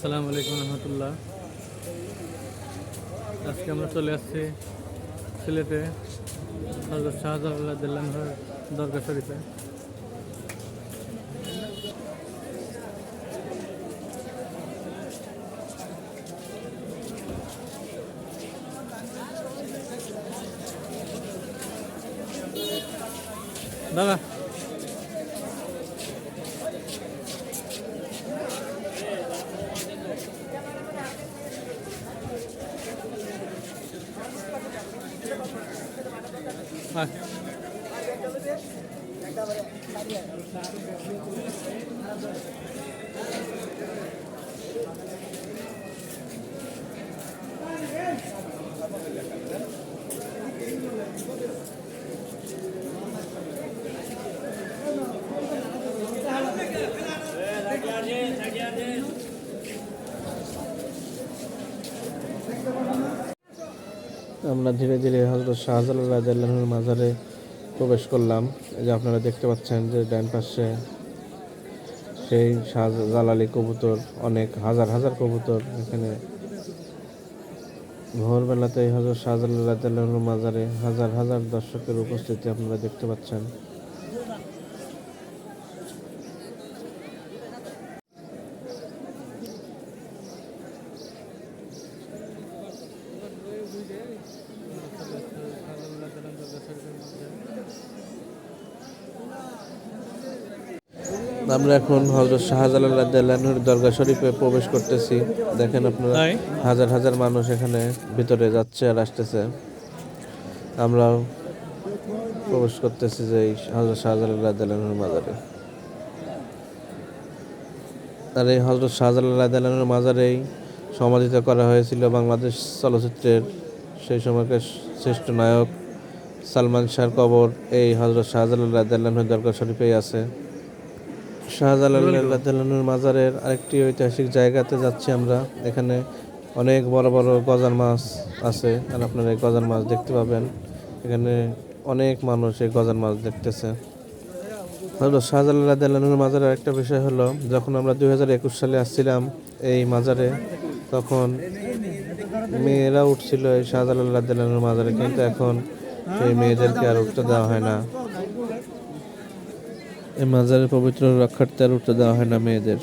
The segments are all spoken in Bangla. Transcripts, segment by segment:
আসসালামু আলাইকুম রহমতুল্লাহ। আজকে আমরা চলে আসছি সিলেটে হজরত শাহজালাল্লাহ দিল্লানহর দরগা শরীফে। আয়। আমরা ধীরে ধীরে হজরত শাহজালাল রাজাল্লাহুর মাজারে প্রবেশ করলাম। এই যে আপনারা দেখতে পাচ্ছেন যে ডান পাশে সেই শাহজালালি কবুতর, অনেক হাজার হাজার কবুতর এখানে ভোরবেলাতে হজরত শাহজালাল রাজাল্লাহুর মাজারে হাজার হাজার দর্শকের উপস্থিতি আপনারা দেখতে পাচ্ছেন। আমরা এখন হজরত শাহজালাল রাদিয়াল্লাহুর দরগা শরীফে প্রবেশ করতেছি। দেখেন আপনারা হাজার হাজার মানুষ এখানে ভিতরে যাচ্ছে আর আসতেছে। আমরাও প্রবেশ করতেছি যে এই হজরত শাহজালাল মাজারে। আর এই হজরত শাহজালাল রাদিয়াল্লাহুর মাজারেই সমাধিত করা হয়েছিল বাংলাদেশ চলচ্চিত্রের সেই সময়কার শ্রেষ্ঠ নায়ক সালমান শাহর কবর। এই হজরত শাহজালাল রাদিয়াল্লাহুর দরগা শরীফেই আছে। শাহজালাল রাদিয়াল্লাহুর মাজারের আরেকটি ঐতিহাসিক জায়গাতে যাচ্ছি আমরা। এখানে অনেক বড় বড় গজার মাছ আছে আর আপনারা এই গজার মাছ দেখতে পাবেন। এখানে অনেক মানুষ এই গজার মাছ দেখতেছে। শাহজালাল রাদিয়াল্লাহুর মাজারের একটা বিষয় হলো যখন আমরা দুই হাজার একুশ সালে আসছিলাম এই মাজারে তখন মেয়েরা উঠছিল এই শাহজালাল রাদিয়াল্লাহুর মাজারে কিন্তু এখন সেই মেয়েদেরকে আর উঠতে দেওয়া হয় না। এই মাজারের পবিত্র রক্ষার্থে আর উঠতে দেওয়া হয় না মেয়েদের।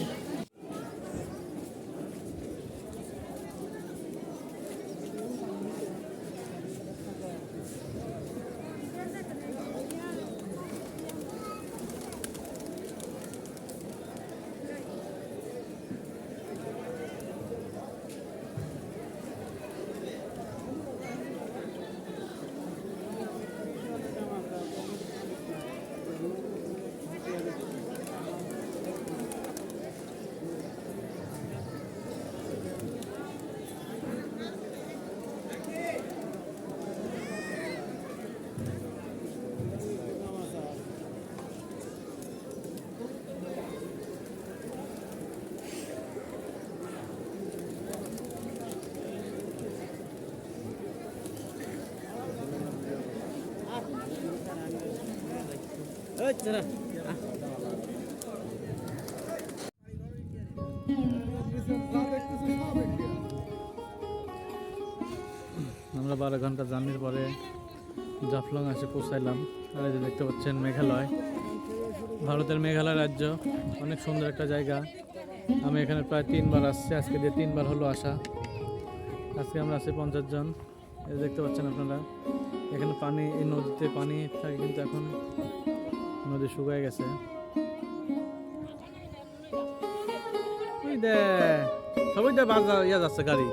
আমরা বারো ঘণ্টা জার্নির পরে জাফলং এসে পৌঁছাইলাম। আর এই যে দেখতে পাচ্ছেন মেঘালয়। ভারতের মেঘালয় রাজ্য, অনেক সুন্দর একটা জায়গা। আমি এখানে প্রায় তিনবার আসছি, আজকে দিয়ে তিনবার হলো আসা। আজকে আমরা আছি পঞ্চাশ জন। দেখতে পাচ্ছেন আপনারা, এখানে পানি, এই নদীতে পানি থাকে কিন্তু এখন নদী শুকায় গেছে। সবই দে বাজার ইয়া যাচ্ছে গাড়ি।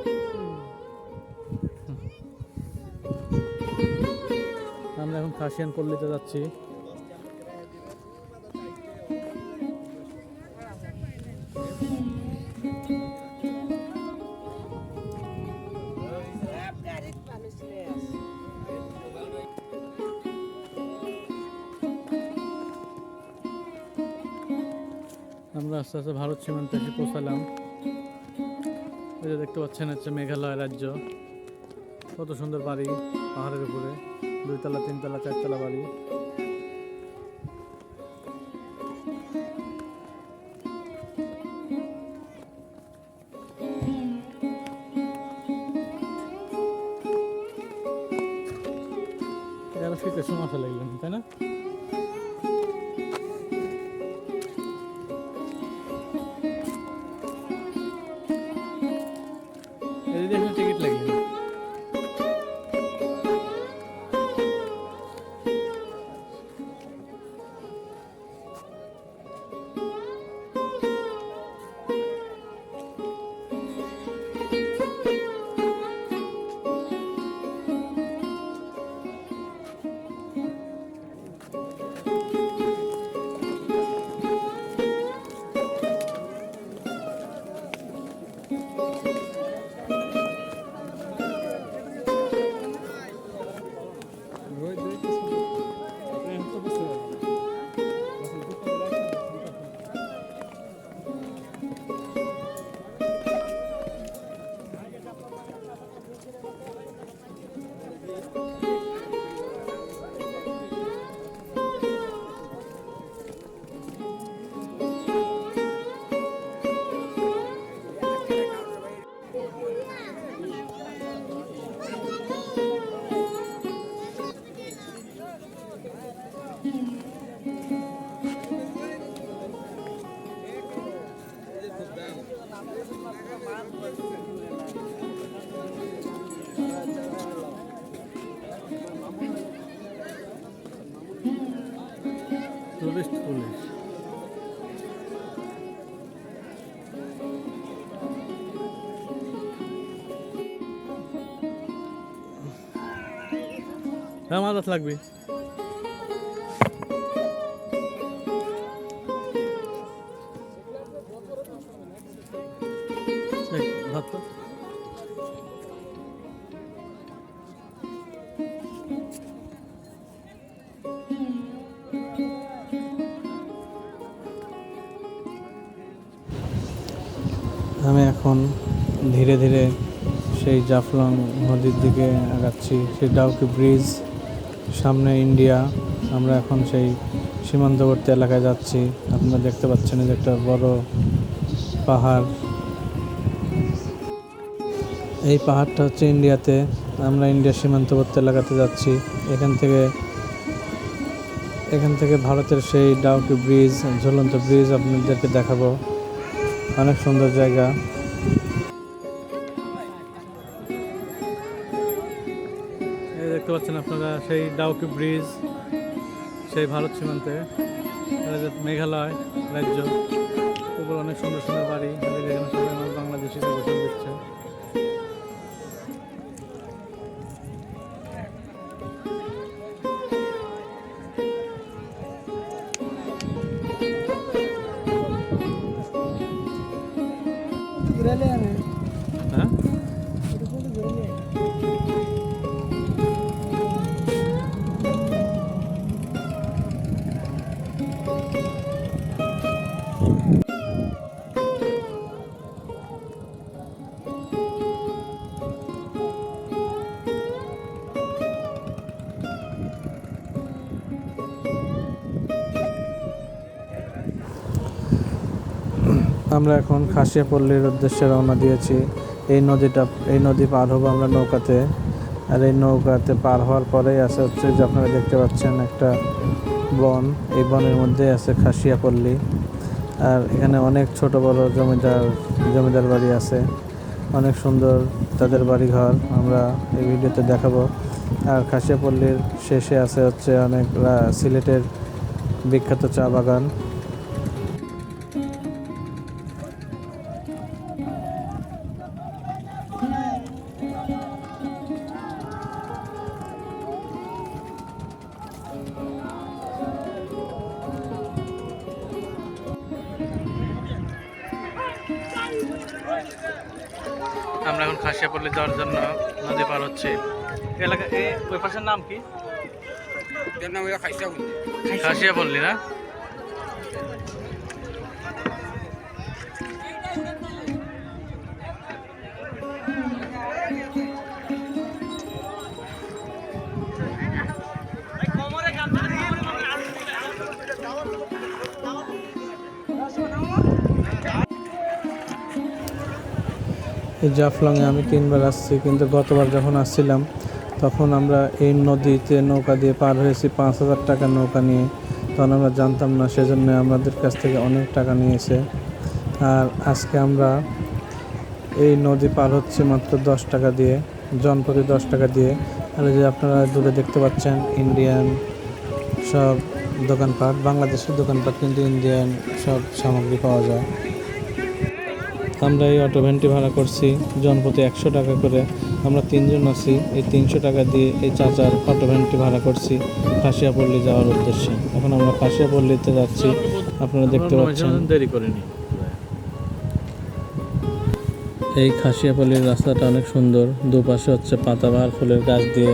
আমরা এখন খাসিয়ান পল্লিতে যাচ্ছি। আস্তে আস্তে ভারত সীমান্তে এসে পৌঁছালাম। এই যে দেখতে পাচ্ছেন হচ্ছে মেঘালয় রাজ্য। কত সুন্দর বাড়ি পাহাড়ের উপরে। দুইতলা, তিনতলা, চারতলা বাড়ি। এই হ্যাঁ মাছ লাগবে। আমি এখন ধীরে ধীরে সেই জাফলং নদীর দিকে আগাচ্ছি, সেই ডাউকি ব্রিজ। সামনে ইন্ডিয়া, আমরা এখন সেই সীমান্তবর্তী এলাকায় যাচ্ছি। আপনারা দেখতে পাচ্ছেন যে একটা বড় পাহাড়। এই পাহাড়টা হচ্ছে ইন্ডিয়াতে। আমরা ইন্ডিয়ার সীমান্তবর্তী এলাকাতে যাচ্ছি। এখান থেকে এখান থেকে ভারতের সেই ডাউকি ব্রিজ, ঝুলন্ত ব্রিজ আপনাদেরকে দেখাবো। অনেক সুন্দর জায়গা। ডাউকি ব্রিজ সেই ভারত সীমান্তে মেঘালয় রাজ্য ওগুলো অনেক সুন্দর সুন্দর বাড়ি বাংলাদেশে আমরা এখন খাসিয়া পল্লীর উদ্দেশ্যে রওনা দিয়েছি। এই নদীটা, এই নদী পার হব আমরা নৌকাতে। আর এই নৌকাতে পার হওয়ার পরেই আছে হচ্ছে যে আপনারা দেখতে পাচ্ছেন একটা বন। এই বনের মধ্যে আছে খাসিয়া পল্লী। আর এখানে অনেক ছোট বড় জমিদার জমিদার বাড়ি আছে। অনেক সুন্দর তাদের বাড়িঘর। আমরা এই ভিডিওতে দেখাবো। আর খাসিয়াপল্লির শেষে আছে হচ্ছে অনেক সিলেটের বিখ্যাত চা বাগান। খাসিয়াপল্লি না? এই জাফলংয়ে আমি তিনবার আসছি, কিন্তু গতবার যখন আসছিলাম, তখন আমরা এই নদীতে নৌকা দিয়ে পার হয়েছি পাঁচ হাজার টাকা নৌকা নিয়ে। তখন আমরা জানতাম না, সেজন্য আমাদের কাছ থেকে অনেক টাকা নিয়েছে। আর আজকে আমরা এই নদী পার হচ্ছে মাত্র দশ টাকা দিয়ে জনপ্রতি দশ টাকা দিয়ে। আর যে আপনারা দূরে দেখতে পাচ্ছেন ইন্ডিয়ান সব দোকানপাট, বাংলাদেশের দোকানপাট কিন্তু ইন্ডিয়ান সব সামগ্রী পাওয়া যায়। আমরা এই অটো ভ্যানটি ভাড়া করছি জনপ্রতি একশো টাকা করে। আমরা তিনজন আছি। এই তিনশো টাকা দিয়ে এই চাচার অটো ভ্যানটি ভাড়া করছি খাসিয়াপল্লী যাওয়ার উদ্দেশ্যে। এখন আমরা খাসিয়াপল্লীতে যাচ্ছি। আপনারা দেখতে পাচ্ছেন। দেরি করিনি। এই খাসিয়াপল্লির রাস্তাটা অনেক সুন্দর। দুপাশে হচ্ছে পাতাবাহার ফুলের গাছ দিয়ে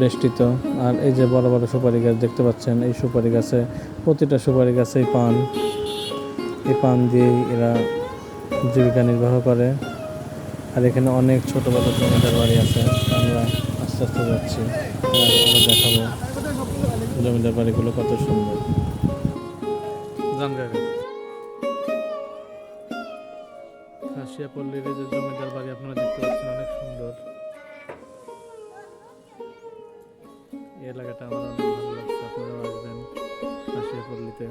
বেষ্টিত। আর এই যে বড় বড় সুপারি গাছ দেখতে পাচ্ছেন এই সুপারি গাছে প্রতিটা সুপারি গাছেই পান। এই পান দিয়েই এরা জীবিকা নির্বাহ করে। আর এখানে অনেক ছোট বড় জমিদার বাড়ি আছে। আমরা আস্তে আস্তে যাচ্ছি। দেখাবো। জমিদার বাড়িগুলো কত সুন্দর। খাসিয়াপল্লির যে জমিদার বাড়ি আপনারা দেখতে পাচ্ছেন অনেক সুন্দর। এলাকাটা আমার অনেক ভালো লাগছে। আপনারাও আসবেন খাসিয়াপল্লিতে।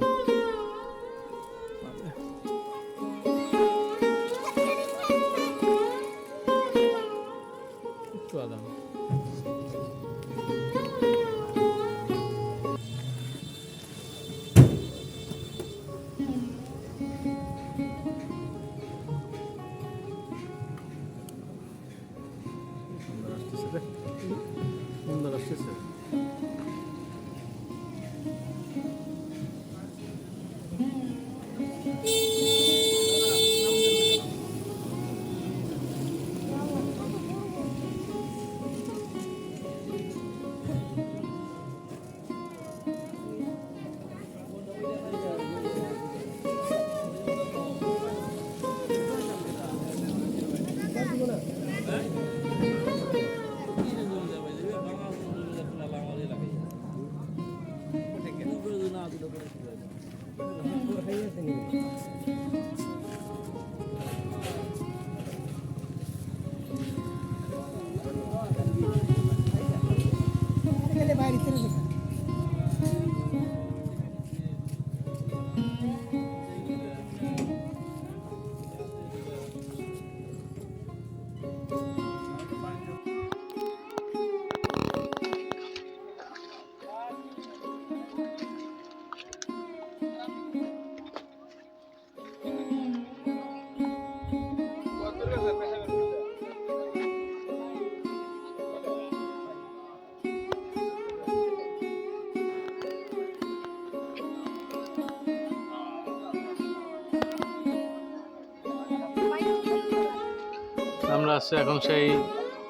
আছি এখন সেই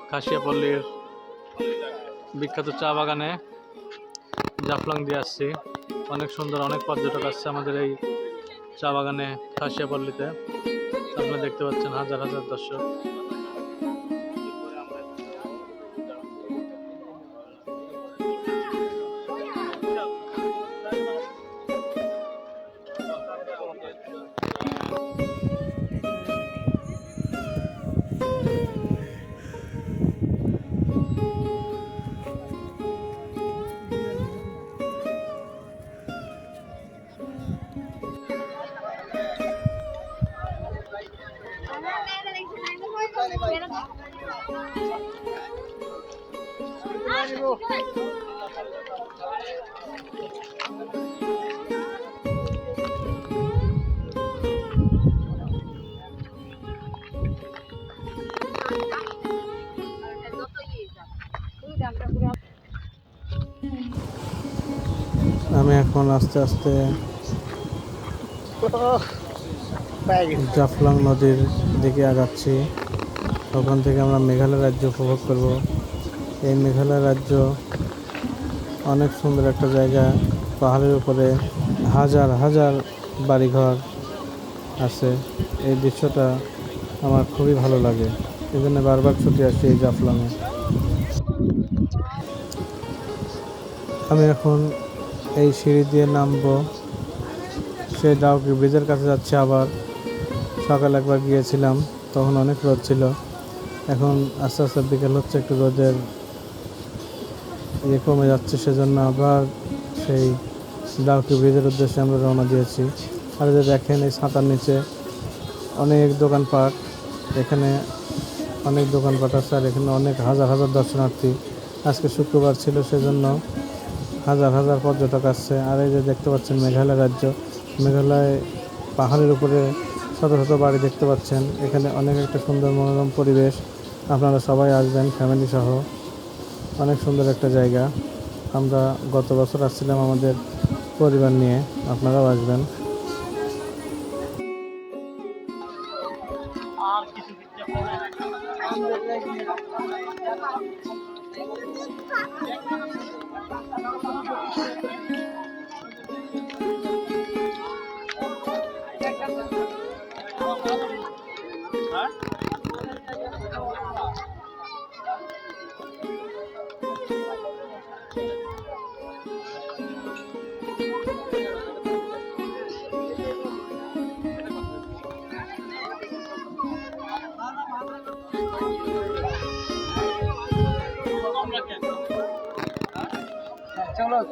খাসিয়াপল্লীর বিখ্যাত চা বাগানে জাফলং দিয়ে আসছি। অনেক সুন্দর, অনেক পর্যটক আসছে আমাদের এই চা বাগানে খাসিয়াপল্লীতে। আপনারা দেখতে পাচ্ছেন হাজার হাজার দর্শক। আমি এখন আস্তে আস্তে জাফলং নদীর দিকে আগাচ্ছি। ওখান থেকে আমরা মেঘালয় রাজ্য উপভোগ করব। এই মেঘালয় রাজ্য অনেক সুন্দর একটা জায়গা। পাহাড়ের উপরে হাজার হাজার বাড়িঘর আছে। এই দৃশ্যটা আমার খুবই ভালো লাগে। এই জন্য বারবার ছুটে আসি এই জাফলংয়ে। আমি এখন এই সিঁড়ি দিয়ে নামবো। সেই ডাউকি ব্রিজের কাছে যাচ্ছে আবার। সকালে একবার গিয়েছিলাম, তখন অনেক রোদ ছিল। এখন আস্তে আস্তে বিকেল হচ্ছে, একটু রোদের ইয়ে কমে যাচ্ছে, সেজন্য আবার সেই ডাউকি ব্রিজের উদ্দেশ্যে আমরা রওনা দিয়েছি। আর যে দেখেন, এই ছাতার নিচে অনেক দোকানপাট। এখানে অনেক দোকানপাট আছে, আর এখানে অনেক হাজার হাজার দর্শনার্থী। আজকে শুক্রবার ছিল, সেজন্য হাজার হাজার পর্যটক আসছে। আর এই যে দেখতে পাচ্ছেন মেঘালয় রাজ্য। মেঘালয় পাহাড়ের উপরে শত শত বাড়ি দেখতে পাচ্ছেন। এখানে অনেক একটা সুন্দর মনোরম পরিবেশ। আপনারা সবাই আসবেন ফ্যামিলি সহ। অনেক সুন্দর একটা জায়গা। আমরা গত বছর আসছিলাম আমাদের পরিবার নিয়ে। আপনারাও আসবেন।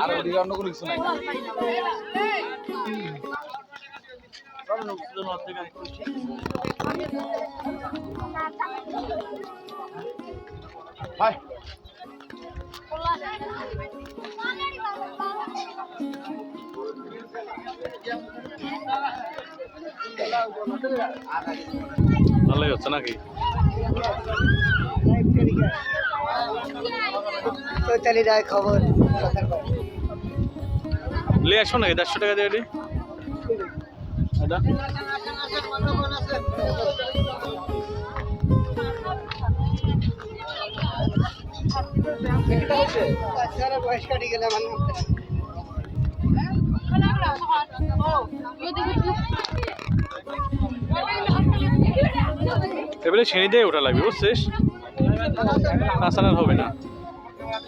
আর ওদিকে অন্য কোনো কিছু নাই। হাই। ভালোই হচ্ছে নাকি? চলে যায় খবর লে আসো নাকি? দেড়শো টাকা দিয়ে এবারে ছেড়ে দিয়ে ওটা লাগবে বুঝছিস? তাছাড়া আর হবে না।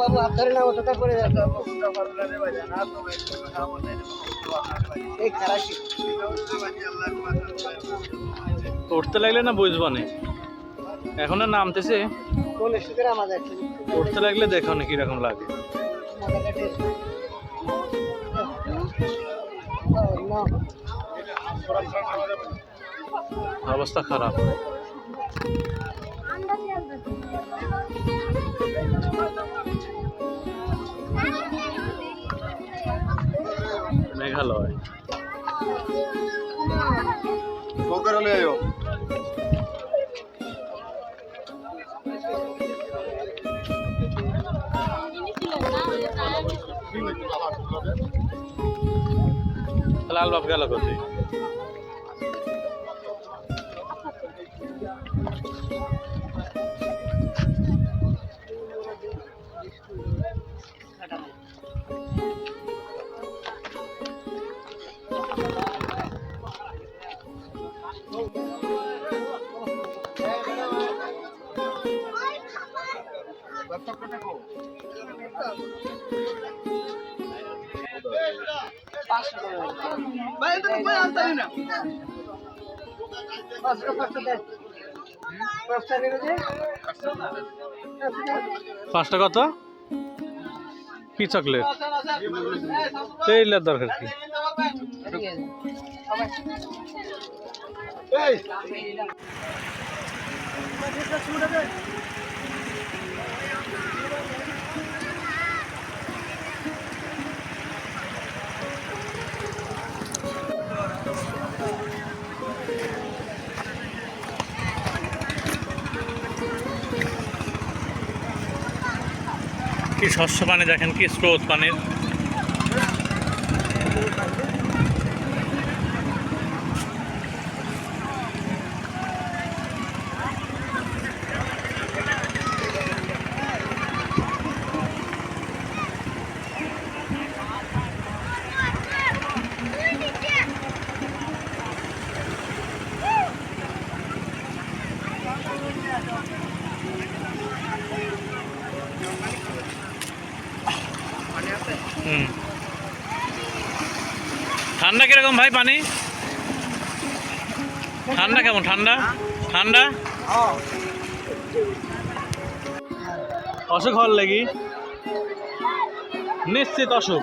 বাবু হাত ধরে না ওটা করে যাচ্ছে? এই খারাপ উঠতে লাগলে না বুঝব না। এখন আর নামতেছে। কোন সুদের আমাদের উঠতে লাগলে দেখো না কীরকম লাগে। অবস্থা খারাপ। মেঘালয়। করে আয়ো লালবাব গেল কোথায়? পাঁচটা কত? কি চকলেট? তেলের দরকার কি? এই। কি শস্য পানি দেখেন কি স্রোত পানির। কীরকম ভাই পানি? ঠান্ডা কেমন? ঠান্ডা? ঠান্ডা? অসুখ হওয়ার লাগি? নিশ্চিত অসুখ।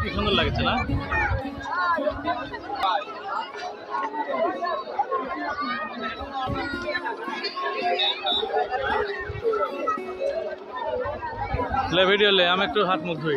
কি সুন্দর লাগছে না লে ভিডিও লে আমি একটু হাত মুখ ধুই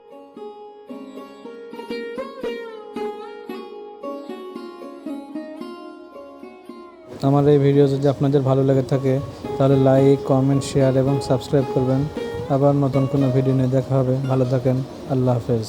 আমার এই ভিডিও যদি আপনাদের ভালো লেগে থাকে, তাহলে লাইক কমেন্ট শেয়ার এবং সাবস্ক্রাইব করবেন। আবার নতুন কোনো ভিডিও নিয়ে দেখা হবে। ভালো থাকেন। আল্লাহ হাফেজ।